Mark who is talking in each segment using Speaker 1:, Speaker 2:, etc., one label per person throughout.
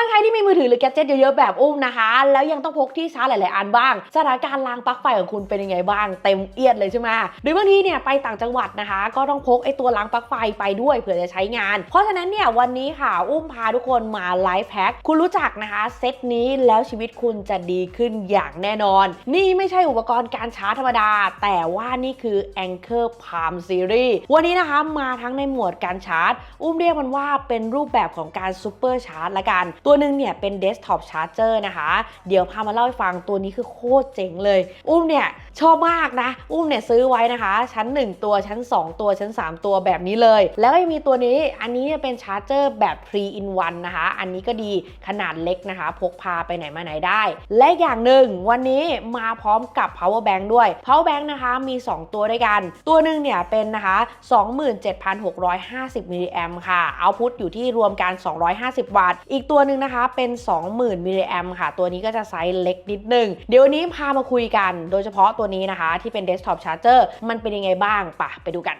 Speaker 1: านใครที่มีมือถือหรือแกดเจิตเยอะๆแบบอุ้มนะคะ แล้วยังต้องพกที่ชาร์จหลายๆอันบ้างสถานการณ์รางปลั๊กไฟของคุณเป็นยังไงบ้างเต็มเอียดเลยใช่ไหมหรือบางทีเนี่ยไปต่างจังหวัดนะคะ ก็ต้องพกไอ้ตัวรางปลั๊กไฟไปด้วยเผื่อจะใช้งาน เพราะฉะนั้นเนี่ยวันนี้ค่ะอุ้มพาทุกคนมาไลฟ์แพ็คคุณรู้จักนะคะเซตนี้แล้วชีวิตคุณจะดีขึ้นอย่างแน่นอน นี่ไม่ใช่อุปกรณ์การชาร์จธรรมดา แต่ว่านี่คือ Anchor Palm Series วันนี้นะคะมาทั้งในหมวดการชาร์จ อุ้มเรียกมันว่าเป็นรูปแบบของการซูเปอร์ชาร์จละกันตัวัวหนึ่งเนี่ยเป็นเดสก์ท็อปชาร์จเจอร์นะคะ เดี๋ยวพามาเล่าให้ฟังตัวนี้คือโคตรเจ๋งเลย อุ้มเนี่ยชอบมากนะ อุ้มเนี่ยซื้อไว้นะคะ ชั้น 1 ตัวชั้น 2 ตัวชั้น 3 ตัวแบบนี้เลย แล้วก็ยังมีตัวนี้อันนี้เนี่ยเป็นชาร์จเจอร์แบบ 3 in 1 นะคะ อันนี้ก็ดีขนาดเล็กนะคะ พกพาไปไหนมาไหนได้ และอย่างหนึ่งวันนี้มาพร้อมกับ power bank ด้วย power bank นะคะมี 2 ตัวด้วยกัน ตัวหนึ่งเนี่ยเป็นนะคะ 27,650มิลลิแอมค่ะเอาพุทอยู่ที่รวมกัน 250 วัตต์อีกตัวหนึ่งนะคะ เป็น 20,000มิลลิแอมค่ะ ตัวนี้ก็จะไซส์เล็กนิดนึง เดี๋ยววันนี้พามาคุยกัน โดยเฉพาะตัวนี้นะคะ ที่เป็นเดสก์ท็อปชาร์เจอร์มันเป็นยังไงบ้างปะไปดูกัน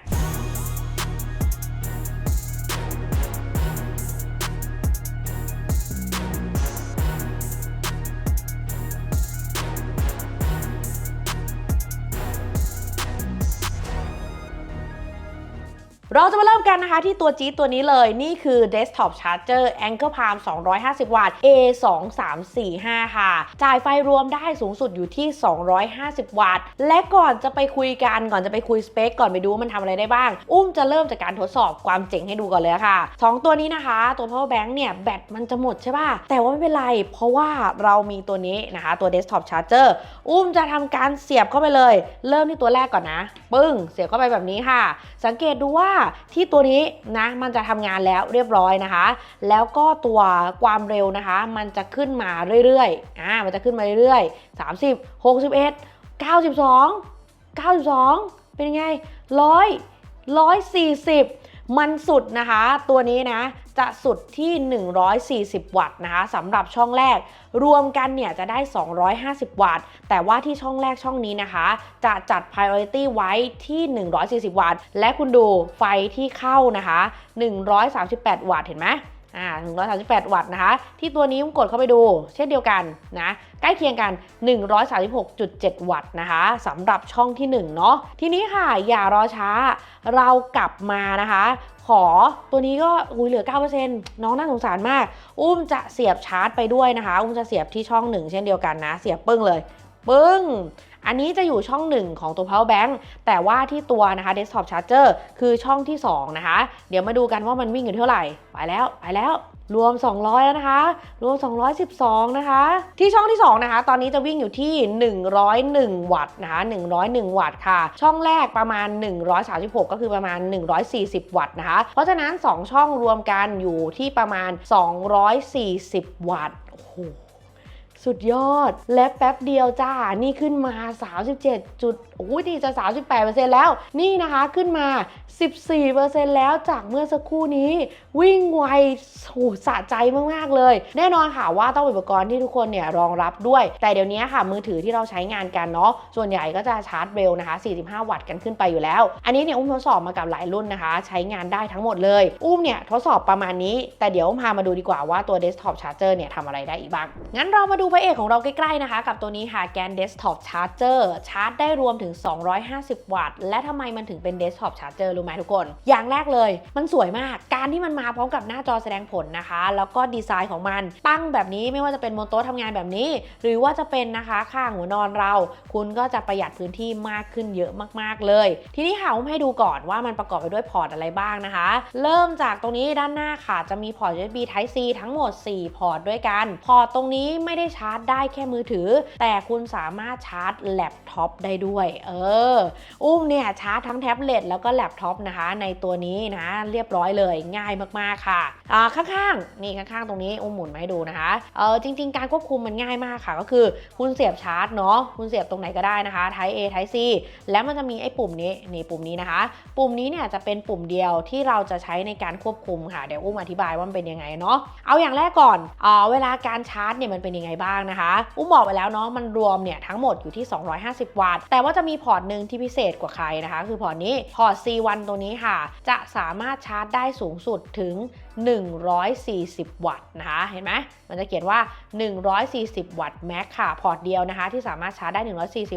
Speaker 1: เราจะมาเริ่มกันนะคะที่ตัวจี๊ดตัวนี้เลยนี่คือ Desktop Charger Anchor Palm 250 วัตต์ A 2 3 4 5 ค่ะ จ่ายไฟรวมได้สูงสุดอยู่ที่ 250 วัตต์ และก่อนจะไปคุยกันก่อนจะไปคุยสเปคก่อนไปดูว่ามันทำอะไรได้บ้าง อุ้มจะเริ่มจากการทดสอบความเจ๋งให้ดูก่อนเลยค่ะ 2 ตัวนี้นะคะ ตัว power bank เนี่ย แบตมันจะหมดใช่ป่ะ แต่ว่าไม่เป็นไร เพราะว่าเรามีตัวนี้นะคะ ตัว Desktop Charger อุ้มจะทำการเสียบเข้าไปเลย เริ่มที่ตัวแรกก่อนนะ ปึ้ง เสียบเข้าไปแบบนี้ค่ะ สังเกตดูว่าที่ตัวนี้นะมันจะทำงานแล้วเรียบร้อยนะคะ แล้วก็ตัวความเร็วนะคะ มันจะขึ้นมาเรื่อยๆอ่ามันจะขึ้นมาเรื่อยๆ 30 61 92 92 เป็นยังไง100 140 มันสุดนะคะ ตัวนี้นะจะสุดที่ 140 วัตต์นะคะสำหรับช่องแรก รวมกันเนี่ยจะได้ 250 วัตต์ แต่ว่าที่ช่องแรกช่องนี้นะคะ จะจัด priority ไว้ที่ 140 วัตต์ และคุณดูไฟที่เข้านะคะ 138 วัตต์เห็นไหม อ่า138 วัตต์นะคะ ที่ตัวนี้ผมกดเข้าไปดู เช่นเดียวกันนะ ใกล้เคียงกัน 136.7 วัตต์นะคะสำหรับช่องที่1เนาะ ทีนี้ค่ะ อย่ารอช้า เรากลับมานะคะ ขอตัวนี้ก็อุยเหลือ 9%น้องน่าสงสารมาก อุ้มจะเสียบชาร์จไปด้วยนะคะ อุ้มจะเสียบที่ช่องหนึ่งเช่นเดียวกันนะ เสียบปึ้งเลย ปึ้ง อันนี้จะอยู่ช่องหนึ่งของตัว power bank แต่ว่าที่ตัวนะคะ desktop charger คือช่องที่ 2 นะคะ เดี๋ยวมาดูกันว่ามันวิ่งอยู่เท่าไหร่ ไปแล้ว ไปแล้วรวม 200 แล้วนะคะ รวม 212 นะคะ ที่ช่องที่ 2 นะคะ ตอนนี้จะวิ่งอยู่ที่ 101 วัตต์นะคะ 101 วัตต์ค่ะ ช่องแรกประมาณ 136 ก็คือประมาณ 140 วัตต์นะคะ เพราะฉะนั้น 2 ช่องรวมกันอยู่ที่ประมาณ 240 วัตต์โอ้โห สุดยอด และแป๊บเดียวจ้า นี่ขึ้นมา 37 จุดโอ้ยนี่จะ 38%แล้ว นี่นะคะขึ้นมา 14%แล้วจากเมื่อสักครู่นี้ วิ่งไวโหสะใจมาก ๆ เลย แน่นอนค่ะว่าต้องอุปกรณ์ที่ทุกคนเนี่ยรองรับด้วย แต่เดี๋ยวนี้ค่ะมือถือที่เราใช้งานกันเนาะ ส่วนใหญ่ก็จะชาร์จเร็วนะคะ 45 วัตต์กันขึ้นไปอยู่แล้ว อันนี้เนี่ยอุ้มทดสอบมากับหลายรุ่นนะคะ ใช้งานได้ทั้งหมดเลย อุ้มเนี่ยทดสอบประมาณนี้ แต่เดี๋ยวอุ้มพามาดูดีกว่าว่าตัว desktop charger เนี่ยทำอะไรได้อีกบ้าง งั้นเรามาดูพระเอกของเราใกล้ๆนะคะ กับตัวนี้ค่ะแกน desktop charger ชาร์จได้รวมถึง 250 วัตต์ และทำไมมันถึงเป็น desktop charger รู้ไหมทุกคน อย่างแรกเลย มันสวยมาก การที่มันมาพร้อมกับหน้าจอแสดงผลนะคะ แล้วก็ดีไซน์ของมัน ตั้งแบบนี้ไม่ว่าจะเป็นบนโต๊ะทำงานแบบนี้ หรือว่าจะเป็นนะคะข้างหัวนอนเรา คุณก็จะประหยัดพื้นที่มากขึ้นเยอะมากๆเลย ทีนี้ค่ะผมให้ดูก่อนว่ามันประกอบไปด้วยพอร์ตอะไรบ้างนะคะ เริ่มจากตรงนี้ด้านหน้าค่ะจะมีพอร์ต USB Type C ทั้งหมด 4 พอร์ตด้วยกัน พอร์ตตรงนี้ไม่ได้ชาร์จได้แค่มือถือ แต่คุณสามารถชาร์จแล็ปท็อปได้ด้วย เออ อุ้มเนี่ยชาร์จทั้งแท็บเล็ตแล้วก็แล็ปท็อปนะคะในตัวนี้นะเรียบร้อยเลยง่ายมากๆค่ะอ่าข้างๆ นี่ข้างๆ ตรงนี้อุ้มหมุนมาให้ดูนะคะเออจริง ๆ การควบคุมมันง่ายมากค่ะ ก็คือคุณเสียบชาร์จเนาะคุณเสียบตรงไหนก็ได้นะคะ Type A Type C แล้วมันจะมีไอ้ปุ่มนี้นี่ปุ่มนี้นะคะ ปุ่มนี้เนี่ยจะเป็นปุ่มเดียวที่เราจะใช้ในการควบคุมค่ะเดี๋ยวอุ้มอธิบายว่ามันเป็นยังไงเนาะเอาอย่างแรกก่อนอ่าเวลาการชาร์จเนี่ยมันเป็นยังไงบ้างนะคะ อุ้มบอกไปแล้วเนาะมันรวมเนี่ยทั้งหมดอยู่ที่ 250 วัตต์ แต่ว่าจะมีพอร์ตหนึ่งที่พิเศษกว่าใครนะคะ คือพอร์ตนี้พอร์ต C1 ตัวนี้ค่ะ จะสามารถชาร์จได้สูงสุดถึง140 วัตต์นะคะ เห็นไหมมันจะเขียนว่า 140 วัตต์แม็กค่ะ พอร์ตเดียวนะคะ ที่สามารถชาร์จได้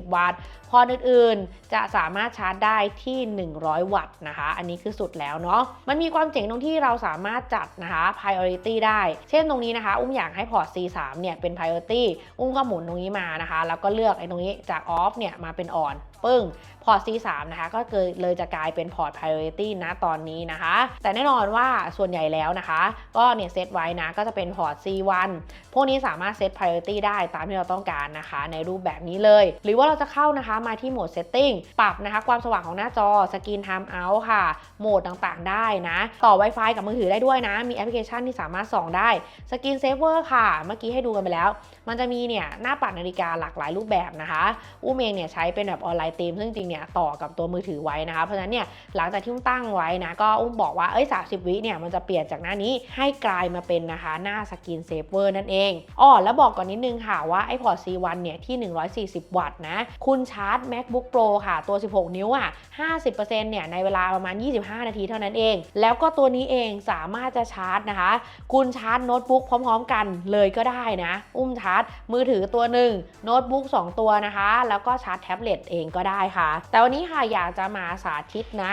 Speaker 1: 140 วัตต์ พอร์ตอื่นๆ จะสามารถชาร์จได้ที่ 100 วัตต์นะคะ อันนี้คือสุดแล้วเนาะ มันมีความเจ๋งตรงที่เราสามารถจัดนะคะ priority ได้ เช่นตรงนี้นะคะ อุ้มอยากให้พอร์ต C3 เนี่ยเป็น priority อุ้มก็หมุนตรงนี้มานะคะ แล้วก็เลือกไอ้ตรงนี้จาก off เนี่ยมาเป็น on ปึ้งพอร์ต C3 นะคะก็เกิดเลยจะกลายเป็นพอร์ต priority นะตอนนี้นะคะ แต่แน่นอนว่าส่วนใหญ่แล้วนะคะ ก็เนี่ยเซตไว้นะก็จะเป็นพอร์ต C1 พวกนี้สามารถเซต priority ได้ตามที่เราต้องการนะคะ ในรูปแบบนี้เลย หรือว่าเราจะเข้านะคะมาที่โหมด setting ปรับนะคะความสว่างของหน้าจอ screen time out ค่ะ โหมดต่างๆได้นะ ต่อ Wi-Fi กับมือถือได้ด้วยนะ มีแอปพลิเคชันที่สามารถส่องได้ Screen Saver ค่ะ เมื่อกี้ให้ดูกันไปแล้ว มันจะมีเนี่ยหน้าปัดนาฬิกาหลากหลายรูปแบบนะคะ อุ้มเองเนี่ยใช้เป็นแบบออนไลน์ธีมซึ่งจริงเนี่ยต่อกับตัวมือถือไว้นะคะ เพราะฉะนั้นเนี่ยหลังจากที่อุ้มตั้งไว้นะก็อุ้มบอกว่าเอ้ย30วิเนี่ยมันจะเปลี่ยนจากหน้านี้ให้กลายมาเป็นนะคะหน้าสกินเซฟเวอร์นั่นเองอ๋อแล้วบอกก่อนนิดนึงค่ะว่าไอ้พอร์ต C1 เนี่ยที่ 140 วัตต์นะคุณชาร์จ MacBook Pro ค่ะตัว 16 นิ้วอะ50%เนี่ยในเวลาประมาณ 25 นาทีเท่านั้นเอง แล้วก็ตัวนี้เองสามารถจะชาร์จนะคะ คุณชาร์จโน้ตบุ๊กพร้อมๆ กันเลยก็ได้นะ อุ้มชาร์จมือถือตัวหนึ่งโน้ตบุ๊ก2 ตัวนะคะ แล้วก็ชาร์จแท็บเล็ตเองก็ได้ค่ะ แต่วันนี้ค่ะอยากจะมาสาธิตนะ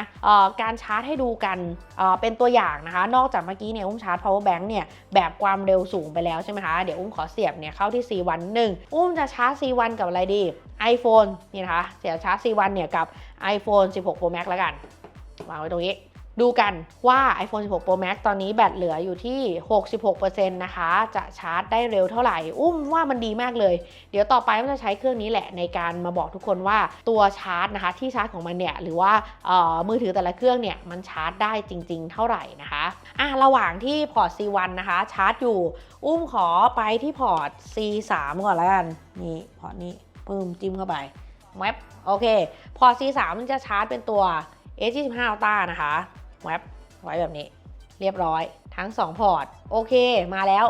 Speaker 1: การชาร์จให้ดูกันเเป็นตัวอย่างนะคะ นอกจากเมื่อกี้เนี่ยอุ้มชาร์จ power bank เนี่ยแบบความเร็วสูงไปแล้วใช่ไหมคะ เดี๋ยวอุ้มขอเสียบเนี่ยเข้าที่ C1 หนึ่งอุ้มจะชาร์จ C1 กับอะไรดี iPhone นี่นะคะเสียบชาร์จ C1 เนี่ยกับ iPhone 16 Pro Max แล้วกัน วางไว้ตรงนี้ ดูกันว่า iPhone 16 Pro Max ตอนนี้แบตเหลืออยู่ที่ 66%นะคะ จะชาร์จได้เร็วเท่าไหร่ อุ้มว่ามันดีมากเลย เดี๋ยวต่อไปมันจะใช้เครื่องนี้แหละในการมาบอกทุกคนว่าตัวชาร์จนะคะที่ชาร์จของมันเนี่ยหรือว่ามือถือแต่ละเครื่องเนี่ยมันชาร์จได้จริง ๆ เท่าไหร่นะคะอะระหว่างที่พอร์ต C1 นะคะ ชาร์จอยู่ อุ้มขอไปที่พอร์ต C3 ก่อนแล้วกันนี่พอร์ตนี้ปึ้มจิ้มเข้าไปแวบโอเค พอร์ต C3 มันจะชาร์จเป็นตัว S25 Ultra นะคะ แวบไว้แบบนี้ เรียบร้อยทั้ง 2 พอร์ต โอเคมาแล้ว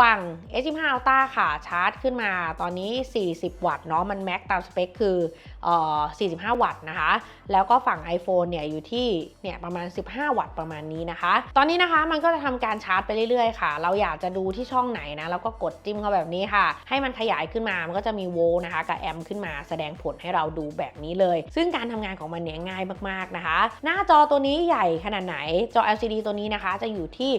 Speaker 1: ฝั่ง S25 Ultra ค่ะ ชาร์จขึ้นมาตอนนี้ 40 วัตต์เนาะมันแม็กตามสเปคคือเอ่อ45 วัตต์นะคะ แล้วก็ฝั่ง iPhone เนี่ยอยู่ที่เนี่ยประมาณ 15 วัตต์ประมาณนี้นะคะ ตอนนี้นะคะมันก็จะทำการชาร์จไปเรื่อยๆค่ะ เราอยากจะดูที่ช่องไหนนะแล้วก็กดจิ้มเข้าแบบนี้ค่ะ ให้มันขยายขึ้นมามันก็จะมีโวลต์นะคะกับแอมป์ขึ้นมาแสดงผลให้เราดูแบบนี้เลย ซึ่งการทำงานของมันเนี่ยง่ายมากๆนะคะ หน้าจอตัวนี้ใหญ่ขนาดไหนจอ LCD ตัวนี้นะคะจะอยู่ที่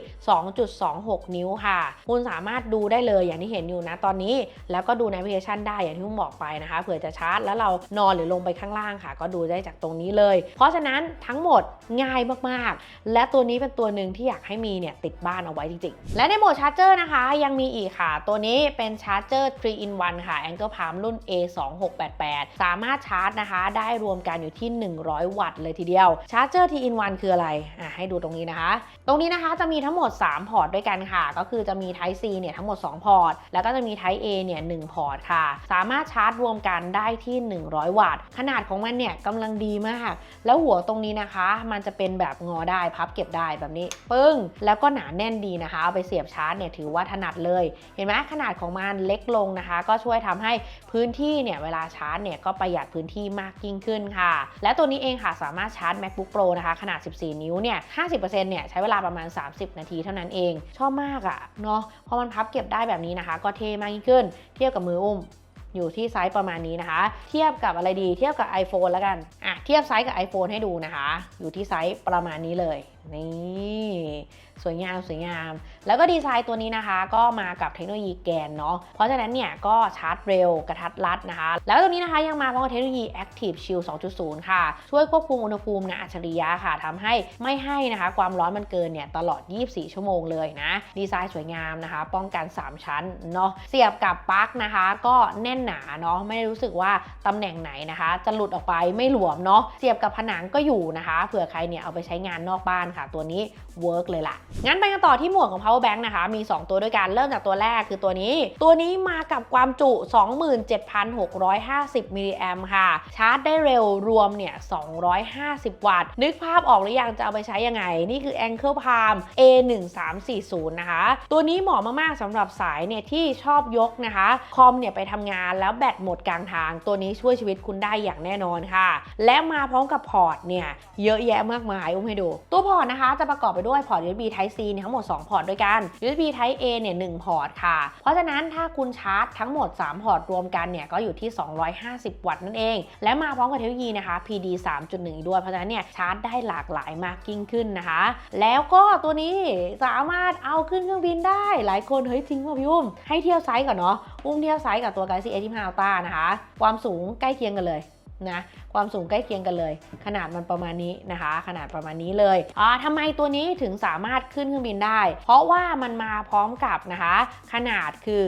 Speaker 1: 2.26 นิ้วค่ะคุณสามารถดูได้เลยอย่างที่เห็นอยู่นะตอนนี้ แล้วก็ดูในแอปพลิเคชันได้อย่างที่ผมบอกไปนะคะเผื่อจะชาร์จแล้วเรานอนหรือลงไปข้างล่างค่ะ ก็ดูได้จากตรงนี้เลย เพราะฉะนั้นทั้งหมดง่ายมากๆ และตัวนี้เป็นตัวหนึ่งที่อยากให้มีเนี่ยติดบ้านเอาไว้จริงๆ และในโหมดชาร์จเจอร์นะคะยังมีอีกค่ะ ตัวนี้เป็นชาร์จเจอร์3 in 1ค่ะ Angle Palm รุ่น A2688 สามารถชาร์จนะคะ ได้รวมกันอยู่ที่ 100 วัตต์เลยทีเดียว ชาร์จเจอร์3 in 1คืออะไรอะให้ดูตรงนี้นะคะ ตรงนี้นะคะจะมีทั้งหมด 3 พอร์ตด้วยกันค่ะ ก็คือจะมี Type C เนี่ยทั้งหมด 2 พอร์ต แล้วก็จะมี Type A เนี่ย1พอร์ตค่ะ สามารถชาร์จรวมกันได้ที่ 100 วัตต์ ขนาดของมันเนี่ยกำลังดีมาก แล้วหัวตรงนี้นะคะ มันจะเป็นแบบงอได้พับเก็บได้แบบนี้ ปึ้ง แล้วก็หนาแน่นดีนะคะ เอาไปเสียบชาร์จเนี่ยถือว่าถนัดเลย เห็นไหมขนาดของมันเล็กลงนะคะ ก็ช่วยทำให้พื้นที่เนี่ยเวลาชาร์จเนี่ยก็ประหยัดพื้นที่มากยิ่งขึ้นค่ะ และตัวนี้เองค่ะสามารถชาร์จ MacBook Pro นะคะ ขนาด 14 นิ้วเนี่ย 50%เนี่ยใช้เวลาประมาณ 30 นาทีเท่านั้นเอง ชอบมากอะ่ะเนาะพออนพับเก็บได้แบบนี้นะคะ ก็เท่มากยิ่งขึ้น เทียบกับมืออุ้มอยู่ที่ไซส์ประมาณนี้นะคะ เทียบกับอะไรดี เทียบกับ iPhone แล้วกัน อะ เทียบไซส์กับ iPhone ให้ดูนะคะ อยู่ที่ไซส์ประมาณนี้เลยนี่สวยงามสวยงาม แล้วก็ดีไซน์ตัวนี้นะคะ ก็มากับเทคโนโลยีแกนเนาะเพราะฉะนั้นเนี่ยก็ชาร์จเร็วกระทัดรัดนะคะ แล้วตัวนี้นะคะยังมาพร้อมกับเทคโนโลยี Active Shield 2.0 ค่ะ ช่วยควบคุมอุณหภูมินะอัจฉริยะค่ะทำให้ไม่ให้นะคะ ความร้อนมันเกินเนี่ยตลอด 24 ชั่วโมงเลยนะ ดีไซน์สวยงามนะคะ ป้องกัน 3 ชั้นเนาะเสียบกับปลั๊กนะคะ ก็แน่นหนาเนาะไม่ได้รู้สึกว่าตำแหน่งไหนนะคะ จะหลุดออกไปไม่หลวมเนาะเสียบกับผนังก็อยู่นะคะเผื่อใครเนี่ยเอาไปใช้งานนอกบ้านค่ะตัวนี้เวิร์กเลยล่ะ งั้นไปกันต่อที่หมวดของ power bank นะคะ มี 2 ตัวด้วยกัน เริ่มจากตัวแรกคือตัวนี้ ตัวนี้มากับความจุ 27,650มิลลิแอมค่ะ ชาร์จได้เร็วรวมเนี่ย 250 วัตต์ นึกภาพออกหรือยังจะเอาไปใช้ยังไง นี่คือ Angle Palm A1340 นะคะ ตัวนี้เหมาะมากๆสำหรับสายเนี่ยที่ชอบยกนะคะ คอมเนี่ยไปทำงานแล้วแบตหมดกลางทาง ตัวนี้ช่วยชีวิตคุณได้อย่างแน่นอนค่ะ และมาพร้อมกับพอร์ตเนี่ยเยอะแยะมากมายอุ้มให้ดู ตัวพอร์ตนะคะจะประกอบไปด้วยพอร์ต USB Type C เนี่ยทั้งหมด 2 พอร์ตด้วยกัน USB Type A เนี่ย1พอร์ตค่ะ เพราะฉะนั้นถ้าคุณชาร์จทั้งหมด 3 พอร์ตรวมกันเนี่ยก็อยู่ที่ 250 วัตต์นั่นเอง และมาพร้อมกับเทคโนโลยีนะคะ PD 3.1 ด้วย เพราะฉะนั้นเนี่ยชาร์จได้หลากหลายมากยิ่งขึ้นนะคะ แล้วก็ตัวนี้สามารถเอาขึ้นเครื่องบินได้ หลายคนเฮ้ยจริงป่ะพี่อุ้มให้เที่ยบไซส์ก่อนเนาะอุ้มเที่ยบไซส์กับตัว Galaxy S25 Ultra นะคะ ความสูงใกล้เคียงกันเลย นะความสูงใกล้เคียงกันเลย ขนาดมันประมาณนี้นะคะ ขนาดประมาณนี้เลยอ่าทำไมตัวนี้ถึงสามารถขึ้นเครื่องบินได้ เพราะว่ามันมาพร้อมกับนะคะ ขนาดคือ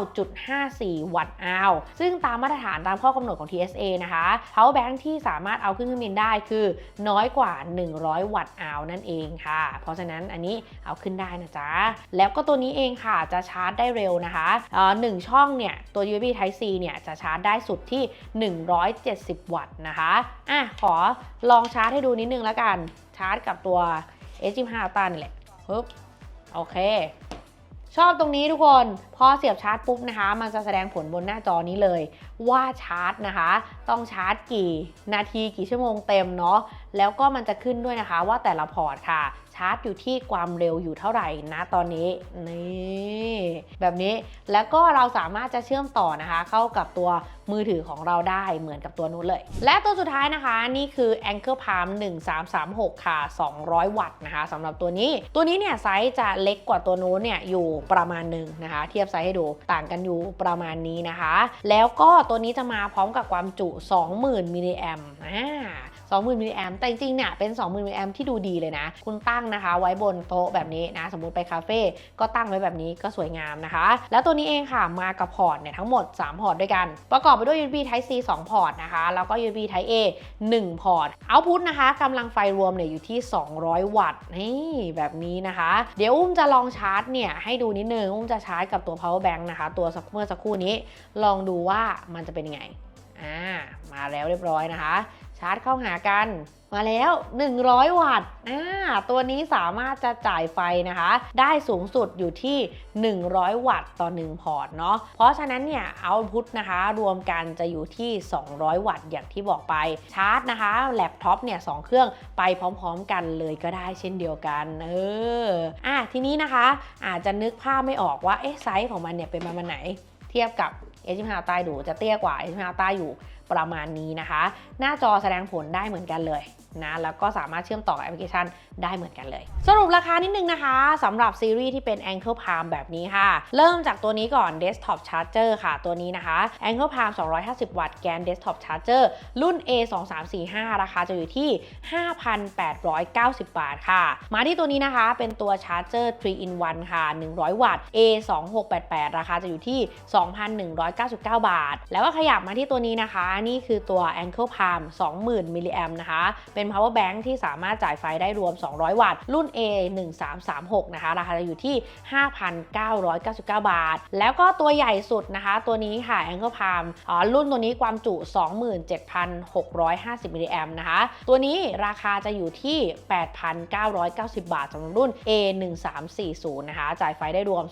Speaker 1: 99.54 วัตต์อาวซึ่งตามมาตรฐานตามข้อกำหนดของ TSA นะคะ power bank ที่สามารถเอาขึ้นเครื่องบินได้คือน้อยกว่า 100 วัตต์อาวนั่นเองค่ะ เพราะฉะนั้นอันนี้เอาขึ้นได้นะจ๊ะ แล้วก็ตัวนี้เองค่ะจะชาร์จได้เร็วนะคะอ่อหนึ่งช่องเนี่ยตัว USB Type C เนี่ยจะชาร์จได้สุดที่170 วัตต์นะคะ อะ ขอลองชาร์จให้ดูนิดนึงแล้วกัน ชาร์จกับตัว S25 Ultra นี่แหละปึ๊บโอเค ชอบตรงนี้ทุกคน พอเสียบชาร์จปุ๊บนะคะ มันจะแสดงผลบนหน้าจอนี้เลย ว่าชาร์จนะคะ ต้องชาร์จกี่นาทีกี่ชั่วโมงเต็มเนาะ แล้วก็มันจะขึ้นด้วยนะคะว่าแต่ละพอร์ตค่ะ ชาร์จอยู่ที่ความเร็วอยู่เท่าไหร่นะตอนนี้นี่แบบนี้แล้วก็เราสามารถจะเชื่อมต่อนะคะ เข้ากับตัวมือถือของเราได้เหมือนกับตัวนู้นเลย และตัวสุดท้ายนะคะนี่คือ Anchor Palm 1336 ค่ะ 200 วัตต์นะคะสำหรับตัวนี้ ตัวนี้เนี่ยไซส์จะเล็กกว่าตัวนู้นเนี่ยอยู่ประมาณหนึ่งนะคะ เทียบไซส์ให้ดูต่างกันอยู่ประมาณนี้นะคะ แล้วก็ตัวนี้จะมาพร้อมกับความจุ 20,000มิลลิแอมอ่า 20,000มิลลิแอมแต่จริงๆเนี่ยเป็น 20,000มิลลิแอมที่ดูดีเลยนะ คุณตั้งนะคะ ไว้บนโต๊ะแบบนี้นะ สมมุติไปคาเฟ่ก็ตั้งไว้แบบนี้ก็สวยงามนะคะ แล้วตัวนี้เองค่ะมากับพอร์ตเนี่ยทั้งหมด 3 พอร์ตด้วยกัน ประกอบไปด้วย USB Type C 2 พอร์ตนะคะ แล้วก็ USB Type A 1 พอร์ตเอาพุทนะคะกำลังไฟรวมเนี่ยอยู่ที่ 200 วัตต์นี่แบบนี้นะคะ เดี๋ยวอุ้มจะลองชาร์จเนี่ยให้ดูนิดนึงอุ้มจะชาร์จกับตัว power bank นะคะ ตัวเมื่อสักครู่นี้ ลองดูว่ามันจะเป็นยังไงอ่ามาแล้วเรียบร้อยนะคะ ชาร์จเข้าหากัน มาแล้ว 100 วัตต์อ่าตัวนี้สามารถจะจ่ายไฟนะคะ ได้สูงสุดอยู่ที่ 100 วัตต์ต่อ 1 พอร์ตเนาะเพราะฉะนั้นเนี่ยเอาพุทนะคะ รวมกันจะอยู่ที่ 200 วัตต์อย่างที่บอกไปชาร์จนะคะแล็ปท็อปเนี่ยสองเครื่องไปพร้อมๆกันเลยก็ได้เช่นเดียวกันเอออะทีนี้นะคะอาจจะนึกภาพไม่ออกว่าเอ๊ะไซส์ของมันเนี่ยเป็นประมาณไหน เทียบกับ S25 ใต้ดูจะเตี้ยกว่า S25 ใต้อยู่ ประมาณนี้นะคะ หน้าจอแสดงผลได้เหมือนกันเลย นะแล้วก็สามารถเชื่อมต่อกับแอปพลิเคชันได้เหมือนกันเลย สรุปราคานิดนึงนะคะสำหรับซีรีส์ที่เป็น Ankle Palm แบบนี้ค่ะ เริ่มจากตัวนี้ก่อน Desktop Charger ค่ะ ตัวนี้นะคะ Ankle Palm 250 วัตต์แกน Desktop Charger รุ่น A2345 ราคาจะอยู่ที่ 5,890 บาทค่ะ มาที่ตัวนี้นะคะเป็นตัว Charger 3 in 1ค่ะ 100 วัตต์ A2688 ราคาจะอยู่ที่ 2,199 บาท แล้วก็ขยับมาที่ตัวนี้นะคะ นี่คือตัว Ankle Palm 20,000มิลลิแอมนะคะเป็น power bank ที่สามารถจ่ายไฟได้รวม 200 วัตต์ รุ่น A1336 นะคะ ราคาจะอยู่ที่ 5,999 บาท แล้วก็ตัวใหญ่สุดนะคะ ตัวนี้ค่ะ Ankle Palm อ๋อรุ่นตัวนี้ความจุ 27,650มิลลิแอมนะคะ ตัวนี้ราคาจะอยู่ที่ 8,990 บาทสำหรับรุ่น A1340 นะคะ จ่ายไฟได้รวม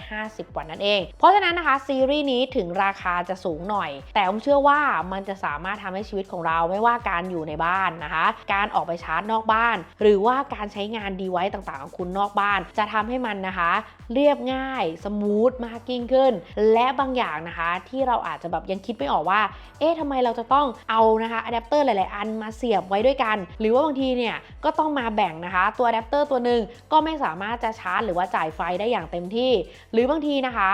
Speaker 1: 250 วัตต์นั่นเอง เพราะฉะนั้นนะคะ ซีรีส์นี้ถึงราคาจะสูงหน่อย แต่ผมเชื่อว่ามันจะสามารถทำให้ชีวิตของเราไม่ว่าการอยู่ในบ้านนะคะการออกไปชาร์จนอกบ้าน หรือว่าการใช้งานดีไว้ต่างๆ ของคุณนอกบ้าน จะทำให้มันนะคะ เรียบง่าย สมูทมากยิ่งขึ้น และบางอย่างนะคะ ที่เราอาจจะแบบยังคิดไม่ออกว่า เอ๊ะทำไมเราจะต้องเอานะคะอะแดปเตอร์หลาย ๆ อันมาเสียบไว้ด้วยกัน หรือว่าบางทีเนี่ยก็ต้องมาแบ่งนะคะ ตัวอะแดปเตอร์ตัวหนึ่งก็ไม่สามารถจะชาร์จ หรือว่าจ่ายไฟได้อย่างเต็มที่ หรือบางทีนะคะ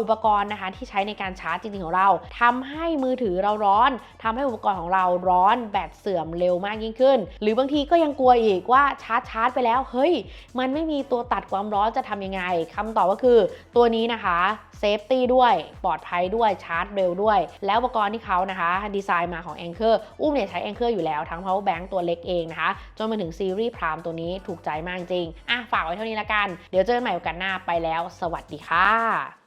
Speaker 1: อุปกรณ์นะคะที่ใช้ในการชาร์จจริง ๆ ของเราทำให้มือถือเราร้อนทำให้อุปกรณ์ของเราร้อนแบตเสื่อมเร็วมากยิ่งขึ้น หรือบางทีก็ยังกลัวอีกว่าชาร์จชาร์จไปแล้วเฮ้ย มันไม่มีตัวตัดความร้อนจะทำยังไงคำตอบก็คือตัวนี้นะคะเซฟตี้ด้วยปลอดภัยด้วยชาร์จเร็วด้วย แล้วอุปกรณ์ที่เขานะคะดีไซน์มาของ Anchor อุ้มเนี่ยใช้ Anchor อยู่แล้วทั้ง power bank ตัวเล็กเองนะคะ จนมาถึงซีรีส์พรามตัวนี้ถูกใจมากจริงอะฝากไว้เท่านี้ละกัน เดี๋ยวเจอกันใหม่โอกาสหน้าไปแล้ว สวัสดีค่ะ